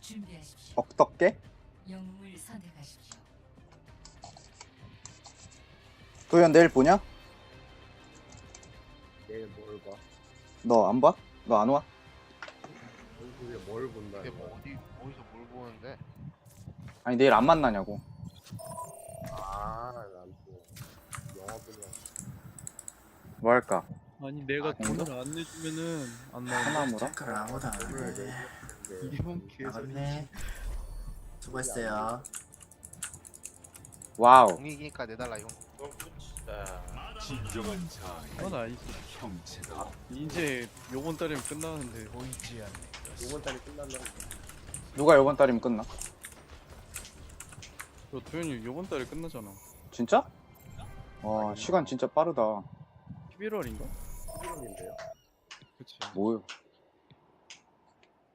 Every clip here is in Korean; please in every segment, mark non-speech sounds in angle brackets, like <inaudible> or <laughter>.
준비하십시오. 억덕게? 영웅을 선택하십시오. 도현 내일 보냐? 내일 뭘 봐? 너 안 봐? 너 안 와? 얼굴에 뭘 본다? 근데 뭐 어디 어디서 뭘 보는데? 아니 내일 안 만나냐고 아, 난또 영화 보면 뭐 할까? 아니 내가 아, 돈을 안 내주면은 안 나온다 하나무라? 댓글 아무도 안 오늘 이게 뭔 개소리? 나갔네 수고했어요 와우 공익이니까 내달라 용. 진정한 자 그건 아니지 형체다. 이제 요번 달이면 끝나는데 보이지 않네 이번 달이 끝난다는 거. 누가 이번 달이면 끝나? 너 도현이 요번 달에 끝나잖아 진짜? 와 시간 진짜 빠르다 11월인가? 11월인데요. 그치 뭐요?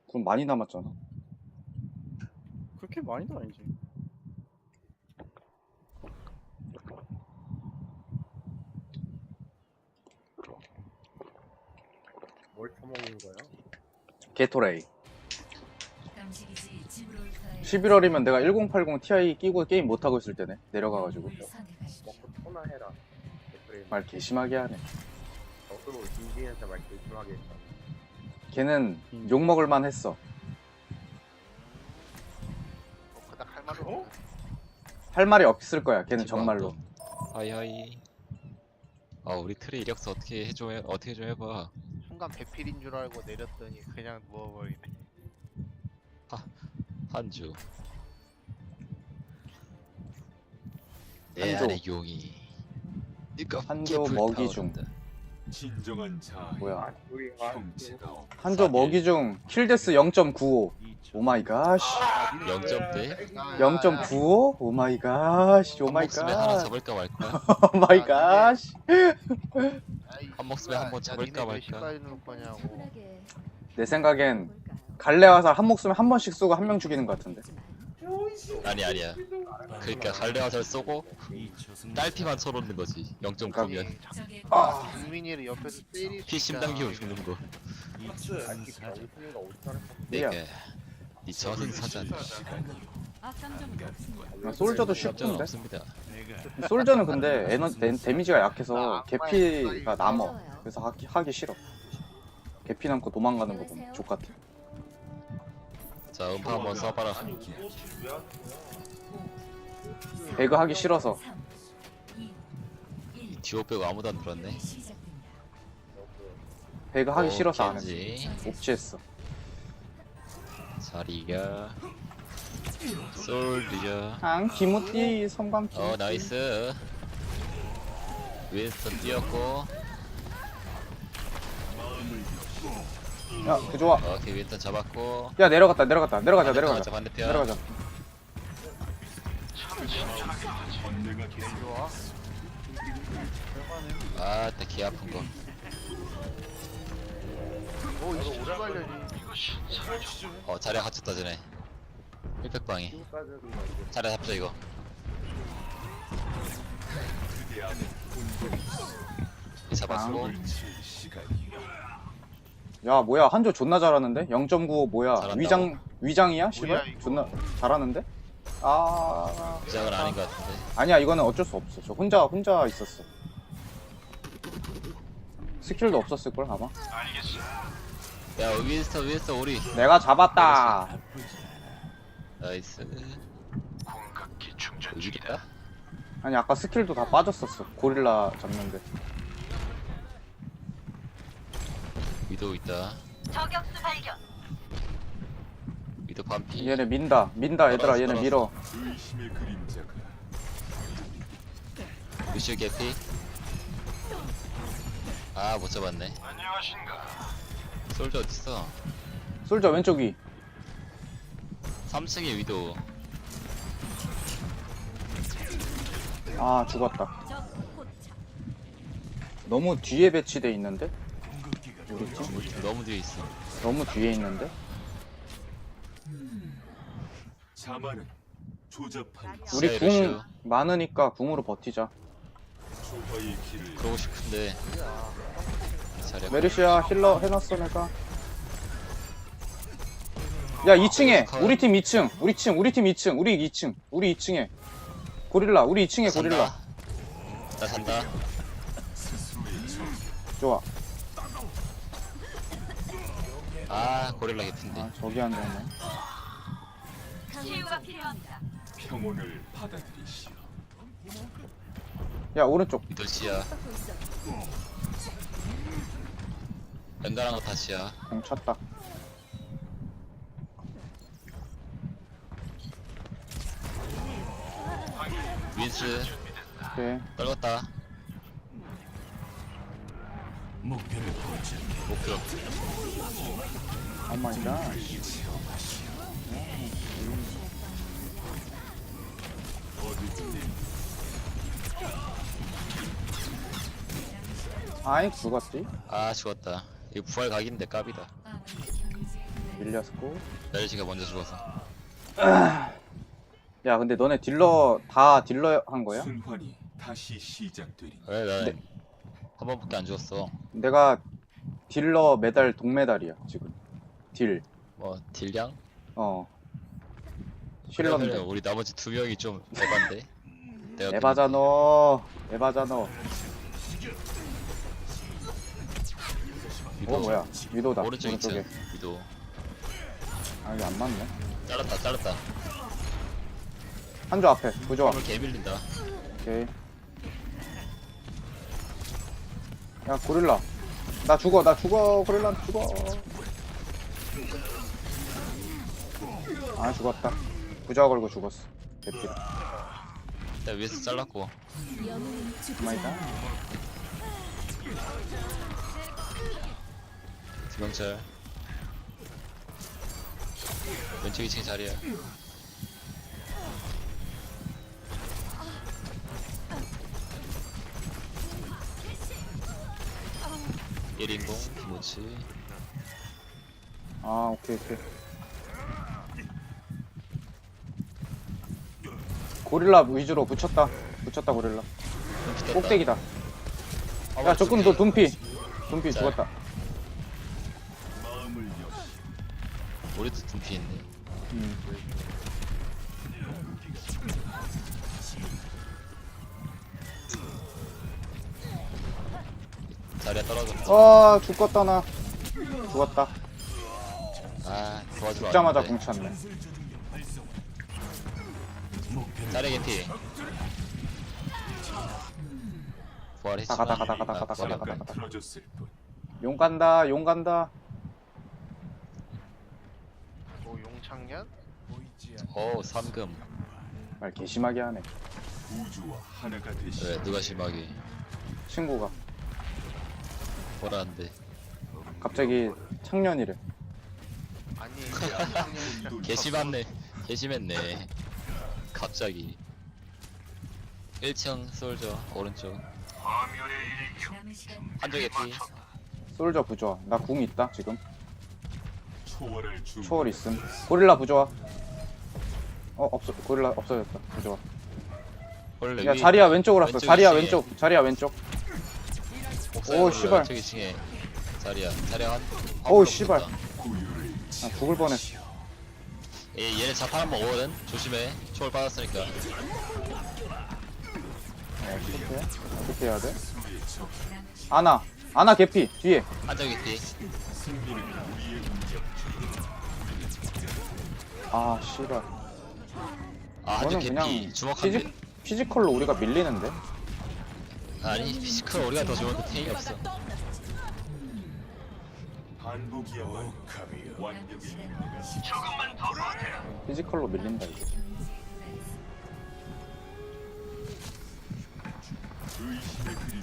그럼 많이 남았잖아 그렇게 많이도 아니지 뭘 처먹는 거야? 게토레이 감식이지 지브롤터의 11월이면 내가 1080 Ti 끼고 게임 못 하고 있을 때네 내려가가지고 선택하십시오. 먹고 토나 해라. 말 개심하게 하네 너도 진지한테 말 조심하게 했다. 걔는 음. 욕먹을 만 했어 뭐 그닥 할 말은 없는. 할 말이 없을 거야 걔는 정말로 하이하이 아 우리 트레 이력서 어떻게 해줘 해- 어떻게 좀 해봐 순간 배필인 줄 알고 내렸더니 그냥 누워버리네. 한주 내 한조. 안의 용이 한조 먹이 중. 진정한 자. 뭐야? 우리 아, 형체가 없. 한조 먹이 중 킬데스 0.95 오마이갓 아, 0점대? 아, 0.95? 오마이갓 한 목숨에 하나 오마이갓 잡을까 말까? 오마이갓 한 목숨에 한번 잡을까 말까. 거냐고. 내 생각엔 갈래 화살 한 목숨에 한 번씩 쏘고 한 명 죽이는 것 같은데. 아니 아니야 그러니까 갈래 화살 쏘고 딸피만 쳐놓는 거지 0.9면 적의 아. 국민이를 옆에서 때릴 수피 심 당기고 죽는 거 아직 정신이가 어디서 내가 네 저승사자는 아, 솔저도 깜짝은 쉽던데 없습니다 솔저는 근데 에너, 데, 데미지가 약해서 개피가 남어 그래서 하기, 하기 싫어 개피 남고 도망가는 거 보면 족같아 자 음파 한번 써봐라 배그 하기 싫어서. 3, 2, 1. 듀오 빼고 아무도 안 들었네. 배그 하기 싫어서 안 했어. 겐지. 옵치했어. 자리가 솔드야 앙 기모띠 섬광 어 나이스. 윈스턴 뛰었고. 야그 좋아. 어, 오케이 윈스턴 잡았고. 야 내려갔다 내려갔다 내려가자 내려가자. 가자, 반대편 내려가자 좋아. 아따 개 아픈 거 오 이거 오래 걸려지. 어, 자리가 갇혔다 전에 1팩방이 지금까지는 자리 잡자 이거 이 잡았고. 야 뭐야 한조 존나 잘하는데 0.95 뭐야 잘한다고? 위장 위장이야 씨발. 존나 잘하는데 아. 시작은 아닌 것 같은데. 아니야 이거는 어쩔 수 없어. 저 혼자 혼자 있었어. 스킬도 없었을 걸 아마. 야 윈스턴 윈스턴 우리. 내가 잡았다. 나이스. 공각기 충전 여기다? 아니 아까 스킬도 다 빠졌었어. 고릴라 잡는데. 위도 있다 위도 반피. 얘네 민다. 민다 얘들아. 얘네 밀어. 루시오 개피. 아 못 잡았네. 안녕하신가. 솔저 어딨어? 솔저 왼쪽 위 3층에 위도. 아 죽었다. 너무 뒤에 배치돼 있는데? 우리 팀 너무 뒤에 있어. 너무 뒤에 있는데 자만은 조잡한 우리 시야의 궁 루시오. 많으니까 궁으로 버티자. 조화의 길을 그러고 싶은데. 메르시아 힐러 해놨어 내가. 야 2층에. 우리 팀 2층. 우리 층 우리 팀 2층. 우리 2층. 우리 2층에. 고릴라. 우리 2층에 고릴라. 산다. 나 산다. 좋아. 아 고릴라 개핀데. 아 저기 앉아있네 치유가 필요합니다. 평온을 받아들이시오. 야 오른쪽 미돌씨야. 연달한 거 다시야. 공 쳤다 윈스 오케이 떨궜다. 목표를. 목표. 한마리가 아이 죽었지 아 죽었다. 이거 부활 각인데 깝이다. 밀렸고 멜시가 먼저 죽어서. <clears throat> 야 근데 너네 딜러 다 딜러 한 거야? 순환이 다시 시작되리. 왜 나는 네. 한 번밖에 안 죽었어. 내가 딜러 메달 동메달이야 지금 딜 뭐 딜량? 어. 그래, 실런데 우리 나머지 두 명이 좀 에반데. 내가 에바자노 에바자노. 위도. 어 뭐야? 위도다. 오른쪽 오른쪽에. 2층 위도. 아 이게 안 맞네. 잘랐다 잘랐다. 한조 앞에 부조화 화물 개 밀린다. 오케이. 야 고릴라. 나 죽어 나 죽어 고릴라 죽어. 아 죽었다 부조화 걸고 죽었어. 대피다 나 위에서 잘랐고. 마이다. 두명철 왼쪽 2층 자리야. 일인공 김치 아 오케이 오케이 고릴라 위주로 붙였다. 붙였다 고릴라. 꼭대기다. 야 적군 너 둠피. 둠피 자. 죽었다. 우리도 둠피 있네. 음. 자리야 떨어졌어 아 죽었다 나. 죽었다. 아 도와주러 죽자마자. 공 찼네 자리 개피. 부활했지만 다가, 다가, 다가, 다가, 아, 다가, 부활이 다가, 없네. 다가. 틀어졌을 뿐. 용 간다 용 간다. 뭐 용창년? 어우 삼금. 말 개심하게 하네. 우주와 하나가 되시. 왜 누가 심하게. 친구가. 뭐라는데. 갑자기 창년이래. 아니 용창년 개 심했네. 개 심했네 갑자기. 1층 솔저 오른쪽. 남은 시간 한쪽 개피 솔저 부조화. 나 궁 있다 지금. 초월을. 초월 있음. 고릴라 부조화. 어 없어 고릴라 없어졌다. 부조화. 원래 야 위- 자리야 왼쪽으로 왔어. 왼쪽 자리야 왼쪽 자리야 왼쪽. 옥상에 오, 올라, 씨발. 왼쪽 2층에 자리야 자리야 한 오우, 한 씨발. 아 죽을 뻔했어 얘, 얘네 자판 한번 오거든? 조심해. 초월 받았으니까. 어, 어떻게? 해? 어떻게 해야 돼? 아나 아나 개피 뒤에. 운명. 아 씨발. 아 한쪽 저는 개피. 그냥 주먹한 대 피지, 피지컬로 우리가 밀리는데? 아니 피지컬 우리가 더 좋은데 탱이 없어 반복이야말로 완벽의 피지컬로 밀린다 이거. 의심의 그림.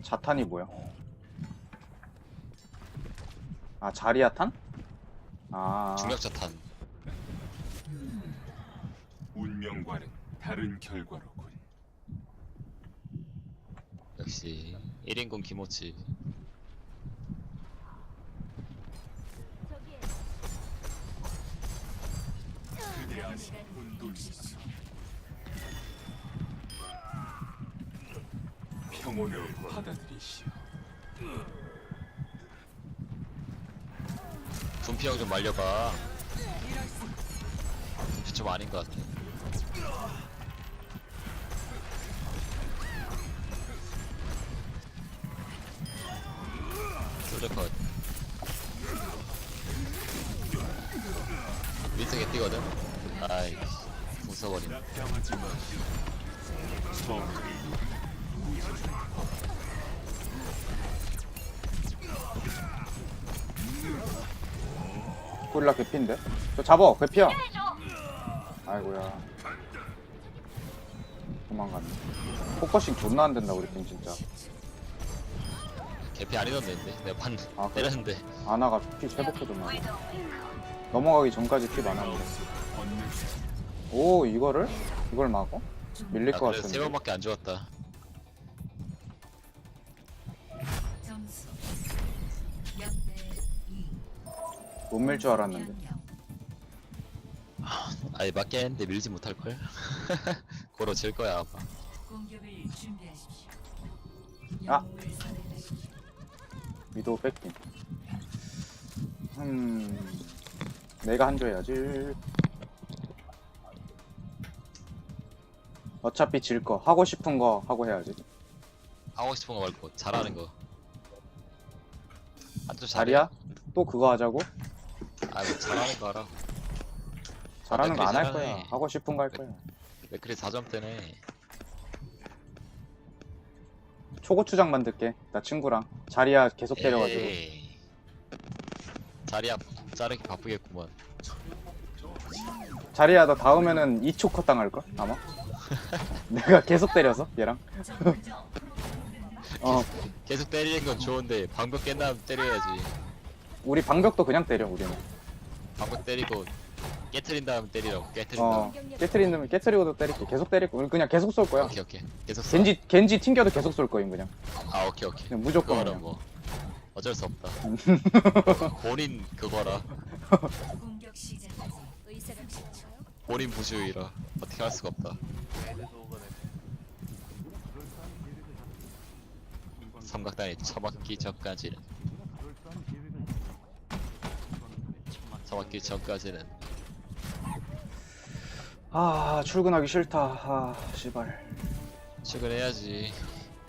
자탄이 뭐야? 아 자리아탄? 아. 중력자탄. 운명과는 다른 결과로군. 역시 1인공 김오치 그대 안에 혼돈이 있어. 평온을 받아들이시오. 분피형 좀 말려봐 좀 아닌 것 같아 솔저컷 윈스게 뛰거든? 아이 웃어버리네. 고릴라 개피인데? 저 잡어 개피야. 아이고야. 도망갔네. 포커싱 존나 안 된다 우리 팀 진짜 개피 아니던데 내가 판 아, 그래? 때렸는데 아나가 피 회복해줬나 봐 넘어가기 전까지 피 많았는데 오 이거를? 이걸 막어? 밀릴 아것 그래도 세 같은데 번밖에 안 죽었다 점수 0대 2못밀 줄 알았는데 아니 맞게 했는데 밀지 못할걸? <laughs> 고로 질 거야 아마 공격을 준비하십시오 아. 영웅을 선택하십시오 위도 뺏김 음 내가 한조 해야지. 어차피 질 거 하고 싶은 거 하고 해야지. 하고 싶은 거 말고 잘하는 거. 아주 자리야? 또 그거 하자고? 아뭐 잘하는 거 하라고. 잘하는 거 안할 잘하네. 거야. 하고 싶은 거 할 거야. 맥크리 4점 때네 초고추장 만들게 나 친구랑. 자리야 계속 때려가지고. 에이. 자리야 자르기 바쁘겠구만 자리야 너 다음에는 2초 컷 당할걸? 아마? <laughs> 내가 계속 때려서 얘랑? <laughs> 어. 계속 때리는 건 좋은데 방벽 깬 다음 때려야지. 우리 방벽도 그냥 때려 우리는. 방벽 때리고 깨트린 다음 때리라고. 깨트린 어 다음. 깨트리는 깨트리고도 때릴게. 계속 우리 그냥 계속 쏠 거야. 오케이 오케이. 계속 써. 겐지 겐지 튕겨도 계속 쏠 거임 그냥. 아 오케이 오케이. 그냥 무조건 그거라 그냥. 뭐 어쩔 수 없다. <laughs> 본인 그거라. 공격 시작까지. 의사가 10초 본인 부주의라. 어떻게 할 수가 없다. 삼각단이 처맞기 전까지는. 처맞기 전까지는 아 출근하기 싫다. 아 씨발. 출근해야지.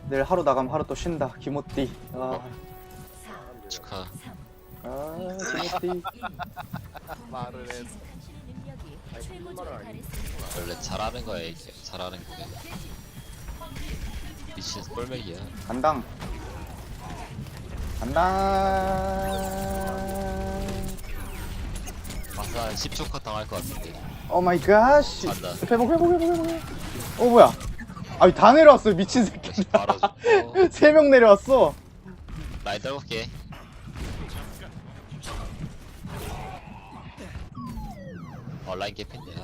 내일 하루 나가면 하루 또 쉰다. 기모띠. 아, 4 축하. 3아 기모띠. 말을 해. 원래 잘하는 거야 이게. 잘하는 게. 미친 꼴맥이야. 간당. 간당. 마사 한 10초 컷 당할 것 같은데 오 마이 갓 간다. 회복 회복 회복 회복 회복. 어. 뭐야. 아니 다 내려왔어 미친 새끼 다시 바로 죽고 세 명 내려왔어. 라인 떨굴게. 어 라인 개핀데 아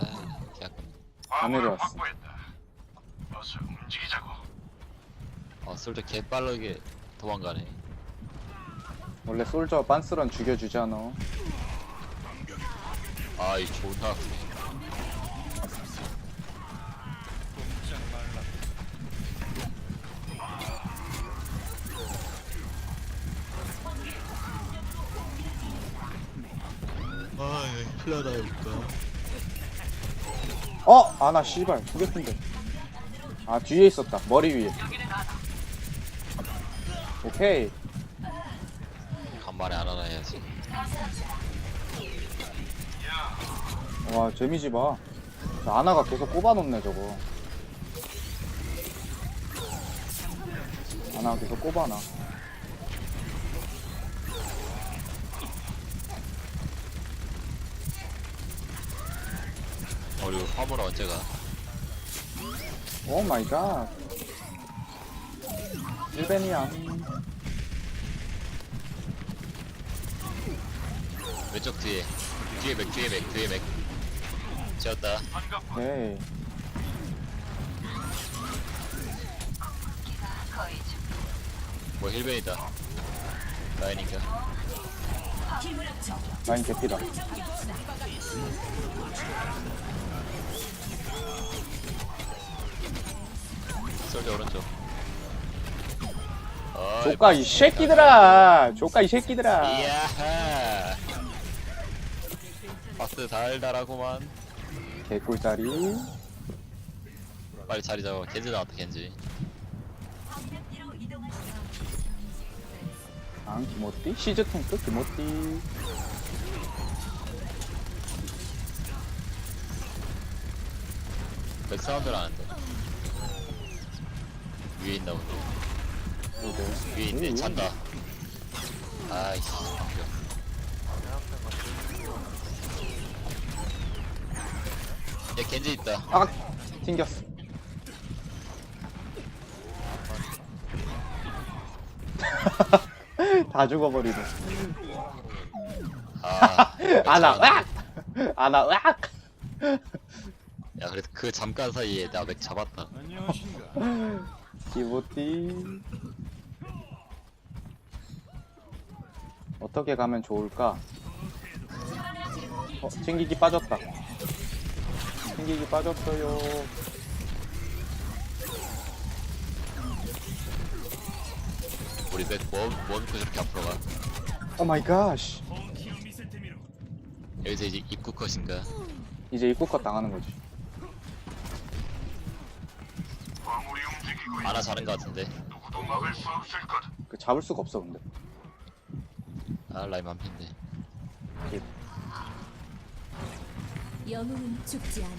개 아깝네 다 내려왔어. 어 솔저 개 빠르게 도망가네. 원래 솔저 빤스런 죽여주잖아. 아이 존나 아프네 아이 플라다 볼까 어! 아 나 씨발 두 개핀데. 아 뒤에 있었다. 머리 위에. 오케이. 간만에 해야지. 와 재미지 봐저 아나가 계속 꼽아놓네 저거. 아나가 계속 꼽아놔 그리고 화물 언제 가. 오 마이 갓 일벤이야. 왼쪽 뒤에. 뒤에 맥 뒤에 맥 뒤에 맥. 지었다. 오케이. 뭐 힐벤이다. 라인인가? 라인 개피다 솔저 오른쪽. 어이, 조까 이 새끼들아. 조까 이 새끼들아. 박스 달달하구만. 개꿀자리. 빨리 자리 잡아. 겐지 나왔다 겐지. 이동하시죠. 아 기모띠? 시즈 탱크? 기모띠. 백사운드 나는데 위에 있나 본데 로드 위에 있네 오, 찬다. 아이씨 야 겐지 있다. 아 튕겼어. <laughs> 다 죽어버리네. 아 <laughs> 아나 으악! 아나 으악! 야 그래도 그 잠깐 사이에 나 맥 잡았다. 기모 <laughs> 띠 어떻게 가면 좋을까? 어, 챙기기 빠졌다. 챙기기 빠졌어요. 우리 맥뭐 뭐 믿고 저렇게 앞으로 가 오 마이 갓. 여기서 이제 입구 컷인가 이제 입국컷 당하는 거지. 아나 자는 거 같은데 그 잡을 수가 없어 근데. 아 라임 한 핀데 영웅은 죽지 않아.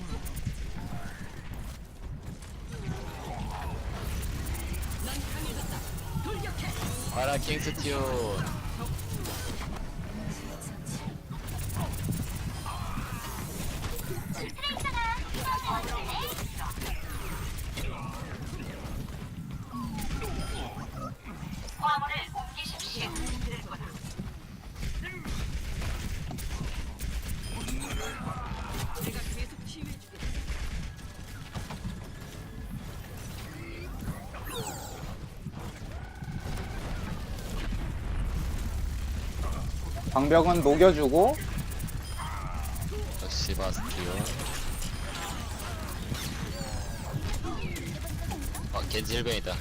아나 킹스티온 방벽은 녹여주고. 역시 바스티온 아 겐지 일병이다.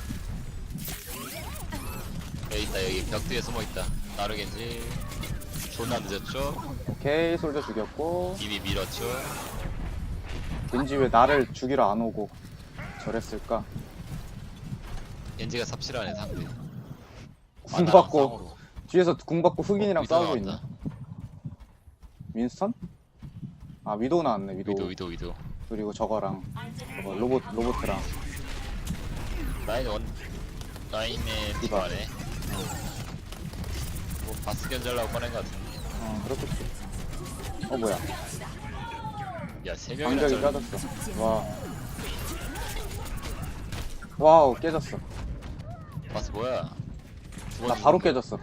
여기 있다 여기. 벽 뒤에 숨어있다. 나루 겐지. 존나 늦었죠? 오케이 솔저 죽였고. 이미 밀었죠? 왠지 왜 나를 죽이러 안 오고 저랬을까? 겐지가 삽질하네 상대. 궁 아나 받고 쌍으로. 뒤에서 궁 받고 흑인이랑 위도우 싸우고 있네. 나왔다. 윈스턴? 아 위도우 나왔네 위도우. 위도 위도 위도 그리고 저거랑 저거 로봇 로봇이랑 라인 원 라인의 팀 디바. 안에 뭐 바스 견제하려고 꺼낸 것 같은데 어 그렇겠지. 어 뭐야? 야세 명이나 방벽이 잘 깨졌어. 와. 와우 깨졌어. 바스 뭐야 두 나 번 바로. 깨졌어.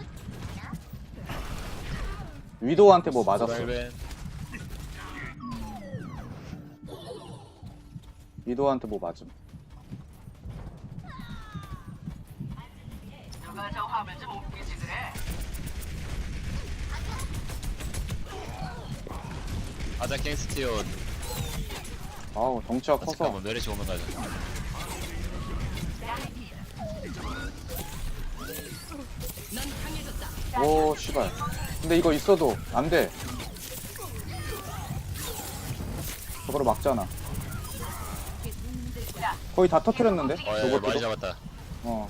위도우한테 뭐 맞았어. 라이벤 위도우한테 뭐 맞음. 아자 킹스티온 아우 덩치가 아, 커서 잠깐만 메르시 오면 가자 오 씨발. 근데 이거 있어도 안 돼. 저거로 막잖아. 거의 다 터트렸는데? 어야 많이 로봇도. 잡았다 어.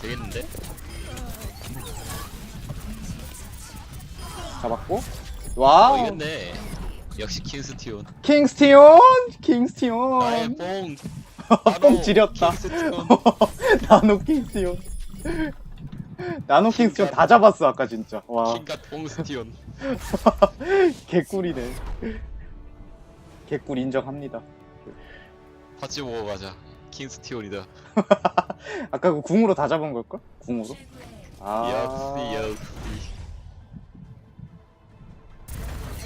되겠는데? 잡았고. 어 와우. 이겼네 역시 킹스티온 킹스티온! 나의 킹스티온! 뽕 <laughs> 뽕 지렸다. 킹스티온 <laughs> 나노 킹스티온. <laughs> 나노 킹스티온 다 잡았어 아까 진짜. 와 킹과 뽕스티온 <laughs> 개꿀이네. 개꿀 인정합니다. 파츠 보고 가자 킹스티온이다 <laughs> 아까 그 궁으로 다 잡은 걸걸? 궁으로? 아, 역시 역시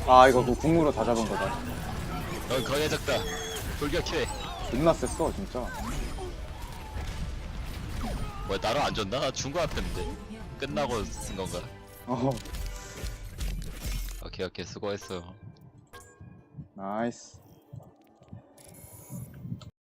아 이거 그 궁으로 다 잡은 거다. 넌 강해졌다 돌격해 존나 셌어 진짜. 뭐야 나로 안 줬나? 나준거 같았는데 끝나고 쓴 건가? 어 오케이 오케이 수고했어 나이스.